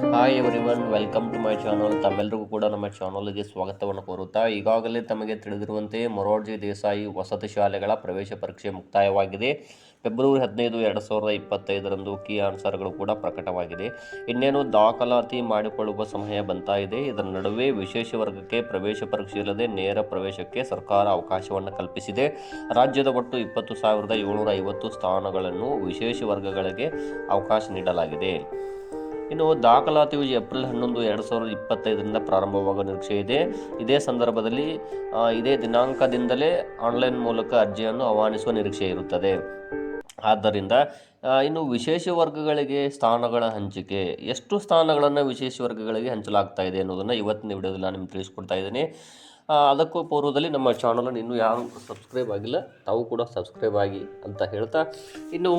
Hi everyone welcome to my channel ತಮ್ಮೆಲ್ಲರಿಗೂ ಕೂಡ ನಮ್ಮ ಚಾನಲ್ಗೆ ಸ್ವಾಗತವನ್ನು ಕೋರುತ್ತಾ, ಈಗಾಗಲೇ ತಮಗೆ ತಿಳಿದಿರುವಂತೆ ಮೊರಾರ್ಜಿ ದೇಸಾಯಿ ವಸತಿ ಶಾಲೆಗಳ ಪ್ರವೇಶ ಪರೀಕ್ಷೆ ಮುಕ್ತಾಯವಾಗಿದೆ. ಫೆಬ್ರವರಿ ಹದಿನೈದು, ಎರಡು ಸಾವಿರದ ಇಪ್ಪತ್ತೈದರಂದು ಕೀ ಆನ್ಸರ್ಗಳು ಕೂಡ ಪ್ರಕಟವಾಗಿದೆ. ಇನ್ನೇನು ದಾಖಲಾತಿ ಮಾಡಿಕೊಳ್ಳುವ ಸಮಯ ಬಂತಾ ಇದೆ. ಇದರ ನಡುವೆ ವಿಶೇಷ ವರ್ಗಕ್ಕೆ ಪ್ರವೇಶ ಪರೀಕ್ಷೆ ಇಲ್ಲದೆ ನೇರ ಪ್ರವೇಶಕ್ಕೆ ಸರ್ಕಾರ ಅವಕಾಶವನ್ನು ಕಲ್ಪಿಸಿದೆ. ರಾಜ್ಯದ ಒಟ್ಟು ಇಪ್ಪತ್ತು ಸಾವಿರದ ಏಳ್ನೂರ ಐವತ್ತು ಸ್ಥಾನಗಳನ್ನು ವಿಶೇಷ ವರ್ಗಗಳಿಗೆ ಅವಕಾಶ ನೀಡಲಾಗಿದೆ. ಇನ್ನು ದಾಖಲಾತಿಯು ಏಪ್ರಿಲ್ ಹನ್ನೊಂದು, ಎರಡು ಸಾವಿರದ ಇಪ್ಪತ್ತೈದರಿಂದ ಪ್ರಾರಂಭವಾಗುವ ನಿರೀಕ್ಷೆ ಇದೆ. ಇದೇ ಸಂದರ್ಭದಲ್ಲಿ ಇದೇ ದಿನಾಂಕದಿಂದಲೇ ಆನ್ಲೈನ್ ಮೂಲಕ ಅರ್ಜಿಯನ್ನು ಆಹ್ವಾನಿಸುವ ನಿರೀಕ್ಷೆ ಇರುತ್ತದೆ. ಆದ್ದರಿಂದ ಇನ್ನು ವಿಶೇಷ ವರ್ಗಗಳಿಗೆ ಸ್ಥಾನಗಳ ಹಂಚಿಕೆ, ಎಷ್ಟು ಸ್ಥಾನಗಳನ್ನು ವಿಶೇಷ ವರ್ಗಗಳಿಗೆ ಹಂಚಲಾಗ್ತಾ ಇದೆ ಅನ್ನೋದನ್ನು ಇವತ್ತಿನ ವಿಡಿಯೋದಲ್ಲಿ ನಾನು ನಿಮ್ಗೆ ತಿಳಿಸ್ಕೊಡ್ತಾ ಇದ್ದೀನಿ. ಅದಕ್ಕೂ ಪೂರ್ವದಲ್ಲಿ ನಮ್ಮ ಚಾನಲನ್ನು ಇನ್ನೂ ಯಾರು ಸಬ್ಸ್ಕ್ರೈಬ್ ಆಗಿಲ್ಲ, ತಾವು ಕೂಡ ಸಬ್ಸ್ಕ್ರೈಬ್ ಆಗಿ ಅಂತ ಹೇಳ್ತಾ, ಇನ್ನು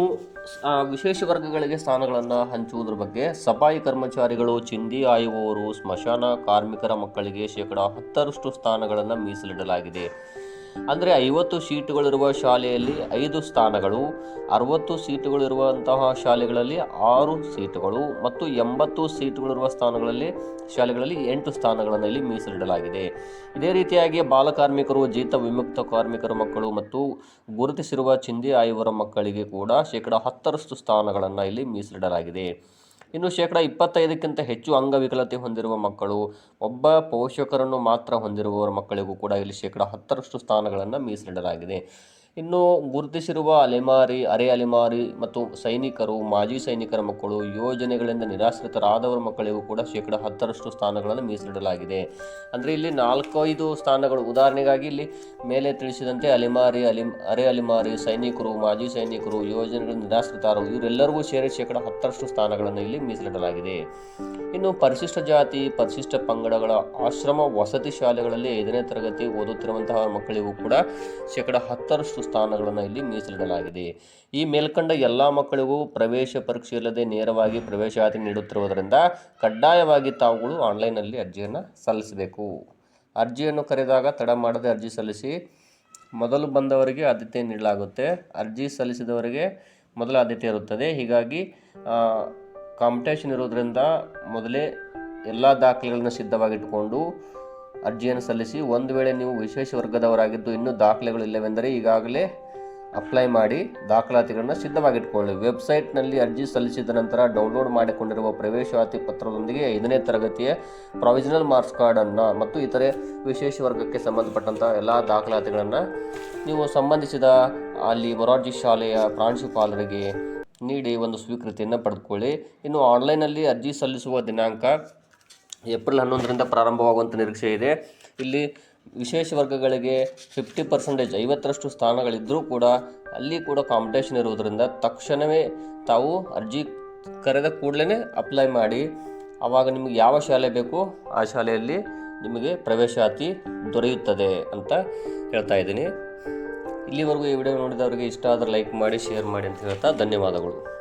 ವಿಶೇಷ ವರ್ಗಗಳಿಗೆ ಸ್ಥಾನಗಳನ್ನು ಹಂಚುವುದರ ಬಗ್ಗೆ ಸಫಾಯಿ ಕರ್ಮಚಾರಿಗಳು, ಚಿಂದಿ ಆಯುವವರು, ಸ್ಮಶಾನ ಕಾರ್ಮಿಕರ ಮಕ್ಕಳಿಗೆ ಶೇಕಡ ಹತ್ತರಷ್ಟು ಸ್ಥಾನಗಳನ್ನು ಮೀಸಲಿಡಲಾಗಿದೆ. ಅಂದರೆ ಐವತ್ತು ಸೀಟುಗಳಿರುವ ಶಾಲೆಯಲ್ಲಿ ಐದು ಸ್ಥಾನಗಳು, ಅರವತ್ತು ಸೀಟುಗಳಿರುವಂತಹ ಶಾಲೆಗಳಲ್ಲಿ ಆರು ಸೀಟುಗಳು ಮತ್ತು ಎಂಬತ್ತು ಸೀಟುಗಳಿರುವ ಸ್ಥಾನಗಳಲ್ಲಿ, ಶಾಲೆಗಳಲ್ಲಿ ಎಂಟು ಸ್ಥಾನಗಳನ್ನು ಇಲ್ಲಿ ಮೀಸಲಿಡಲಾಗಿದೆ. ಇದೇ ರೀತಿಯಾಗಿ ಬಾಲಕಾರ್ಮಿಕರು ಜೀತ ವಿಮುಕ್ತ ಕಾರ್ಮಿಕರ ಮಕ್ಕಳು ಮತ್ತು ಗುರುತಿಸಿರುವ ಚಿಂದಿ ಆಯುವರ ಮಕ್ಕಳಿಗೆ ಕೂಡ ಶೇಕಡ ಹತ್ತರಷ್ಟು ಸ್ಥಾನಗಳನ್ನು ಇಲ್ಲಿ ಮೀಸಲಿಡಲಾಗಿದೆ. ಇನ್ನು ಶೇಕಡ ಇಪ್ಪತ್ತೈದಕ್ಕಿಂತ ಹೆಚ್ಚು ಅಂಗವಿಕಲತೆ ಹೊಂದಿರುವ ಮಕ್ಕಳು, ಒಬ್ಬ ಪೋಷಕರನ್ನು ಮಾತ್ರ ಹೊಂದಿರುವವರ ಮಕ್ಕಳಿಗೂ ಕೂಡ ಇಲ್ಲಿ ಶೇಕಡ ಹತ್ತರಷ್ಟು ಸ್ಥಾನಗಳನ್ನು ಮೀಸಲಿಡಲಾಗಿದೆ. ಇನ್ನು ಗುರುತಿಸಿರುವ ಅಲೆಮಾರಿ, ಅರೆ ಅಲೆಮಾರಿ ಮತ್ತು ಸೈನಿಕರು, ಮಾಜಿ ಸೈನಿಕರ ಮಕ್ಕಳು ಯೋಜನೆಗಳಿಂದ ನಿರಾಶ್ರಿತರಾದವರ ಮಕ್ಕಳಿಗೂ ಕೂಡ ಶೇಕಡ ಹತ್ತರಷ್ಟು ಸ್ಥಾನಗಳನ್ನು ಮೀಸಲಿಡಲಾಗಿದೆ. ಅಂದರೆ ಇಲ್ಲಿ ನಾಲ್ಕೈದು ಸ್ಥಾನಗಳು. ಉದಾಹರಣೆಗಾಗಿ ಇಲ್ಲಿ ಮೇಲೆ ತಿಳಿಸಿದಂತೆ ಅಲೆಮಾರಿ, ಅಲಿ, ಅರೆ ಅಲೆಮಾರಿ, ಸೈನಿಕರು, ಮಾಜಿ ಸೈನಿಕರು ಯೋಜನೆಗಳಿಂದ ನಿರಾಶ್ರಿತರು, ಇವರೆಲ್ಲರಿಗೂ ಸೇರಿ ಶೇಕಡ ಹತ್ತರಷ್ಟು ಸ್ಥಾನಗಳನ್ನು ಇಲ್ಲಿ ಮೀಸಲಿಡಲಾಗಿದೆ. ಇನ್ನು ಪರಿಶಿಷ್ಟ ಜಾತಿ, ಪರಿಶಿಷ್ಟ ಪಂಗಡಗಳ ಆಶ್ರಮ, ವಸತಿ ಶಾಲೆಗಳಲ್ಲಿ ಐದನೇ ತರಗತಿ ಓದುತ್ತಿರುವಂತಹ ಮಕ್ಕಳಿಗೂ ಕೂಡ ಶೇಕಡ ಹತ್ತರಷ್ಟು ಸ್ಥಾನಗಳನ್ನು ಇಲ್ಲಿ ಮೀಸಲಿಡಲಾಗಿದೆ. ಈ ಮೇಲ್ಕಂಡ ಎಲ್ಲ ಮಕ್ಕಳಿಗೂ ಪ್ರವೇಶ ಪರೀಕ್ಷೆ ಇಲ್ಲದೆ ನೇರವಾಗಿ ಪ್ರವೇಶಾತಿ ನೀಡುತ್ತಿರುವುದರಿಂದ ಕಡ್ಡಾಯವಾಗಿ ತಾವುಗಳು ಆನ್ಲೈನಲ್ಲಿ ಅರ್ಜಿಯನ್ನು ಸಲ್ಲಿಸಬೇಕು. ಅರ್ಜಿಯನ್ನು ಕರೆದಾಗ ತಡ ಮಾಡದೆ ಅರ್ಜಿ ಸಲ್ಲಿಸಿ ಮೊದಲು ಬಂದವರಿಗೆ ಆದ್ಯತೆ ನೀಡಲಾಗುತ್ತೆ. ಅರ್ಜಿ ಸಲ್ಲಿಸಿದವರಿಗೆ ಮೊದಲ ಆದ್ಯತೆ ಇರುತ್ತದೆ. ಹೀಗಾಗಿ ಕಾಂಪಿಟೇಷನ್ ಇರೋದರಿಂದ ಮೊದಲೇ ಎಲ್ಲ ದಾಖಲೆಗಳನ್ನು ಸಿದ್ಧವಾಗಿಟ್ಟುಕೊಂಡು ಅರ್ಜಿಯನ್ನು ಸಲ್ಲಿಸಿ ಒಂದು ವೇಳೆ ನೀವು ವಿಶೇಷ ವರ್ಗದವರಾಗಿದ್ದು ಇನ್ನೂ ದಾಖಲೆಗಳು ಇಲ್ಲವೆಂದರೆ ಈಗಾಗಲೇ ಅಪ್ಲೈ ಮಾಡಿ ದಾಖಲಾತಿಗಳನ್ನು ಸಿದ್ಧವಾಗಿಟ್ಕೊಳ್ಳಿ. ವೆಬ್ಸೈಟ್ನಲ್ಲಿ ಅರ್ಜಿ ಸಲ್ಲಿಸಿದ ನಂತರ ಡೌನ್ಲೋಡ್ ಮಾಡಿಕೊಂಡಿರುವ ಪ್ರವೇಶಾತಿ ಪತ್ರದೊಂದಿಗೆ ಐದನೇ ತರಗತಿಯ ಪ್ರೊವಿಷನಲ್ ಮಾರ್ಕ್ಸ್ ಕಾರ್ಡನ್ನು ಮತ್ತು ಇತರೆ ವಿಶೇಷ ವರ್ಗಕ್ಕೆ ಸಂಬಂಧಪಟ್ಟಂಥ ಎಲ್ಲ ದಾಖಲಾತಿಗಳನ್ನು ನೀವು ಸಂಬಂಧಿಸಿದ ಅಲ್ಲಿ ಮೊರಾರ್ಜಿ ಶಾಲೆಯ ಪ್ರಾಂಶುಪಾಲರಿಗೆ ನೀಡಿ ಒಂದು ಸ್ವೀಕೃತಿಯನ್ನು ಪಡೆದುಕೊಳ್ಳಿ. ಇನ್ನು ಆನ್ಲೈನಲ್ಲಿ ಅರ್ಜಿ ಸಲ್ಲಿಸುವ ದಿನಾಂಕ ಏಪ್ರಿಲ್ ಹನ್ನೊಂದರಿಂದ ಪ್ರಾರಂಭವಾಗುವಂಥ ನಿರೀಕ್ಷೆ ಇದೆ. ಇಲ್ಲಿ ವಿಶೇಷ ವರ್ಗಗಳಿಗೆ ಫಿಫ್ಟಿ ಪರ್ಸೆಂಟೇಜ್ ಐವತ್ತರಷ್ಟು ಸ್ಥಾನಗಳಿದ್ದರೂ ಕೂಡ ಅಲ್ಲಿ ಕೂಡ ಕಾಂಪಿಟೇಷನ್ ಇರುವುದರಿಂದ ತಕ್ಷಣವೇ ತಾವು ಅರ್ಜಿ ಕರೆದ ಕೂಡಲೇ ಅಪ್ಲೈ ಮಾಡಿ ಆವಾಗ ನಿಮಗೆ ಯಾವ ಶಾಲೆ ಬೇಕೋ ಆ ಶಾಲೆಯಲ್ಲಿ ನಿಮಗೆ ಪ್ರವೇಶಾತಿ ದೊರೆಯುತ್ತದೆ ಅಂತ ಹೇಳ್ತಾ ಇದ್ದೀನಿ. ಇಲ್ಲಿವರೆಗೂ ಈ ವಿಡಿಯೋ ನೋಡಿದವರಿಗೆ ಇಷ್ಟ ಆದರೆ ಲೈಕ್ ಮಾಡಿ ಶೇರ್ ಮಾಡಿ ಅಂತ ಹೇಳ್ತಾ ಧನ್ಯವಾದಗಳು.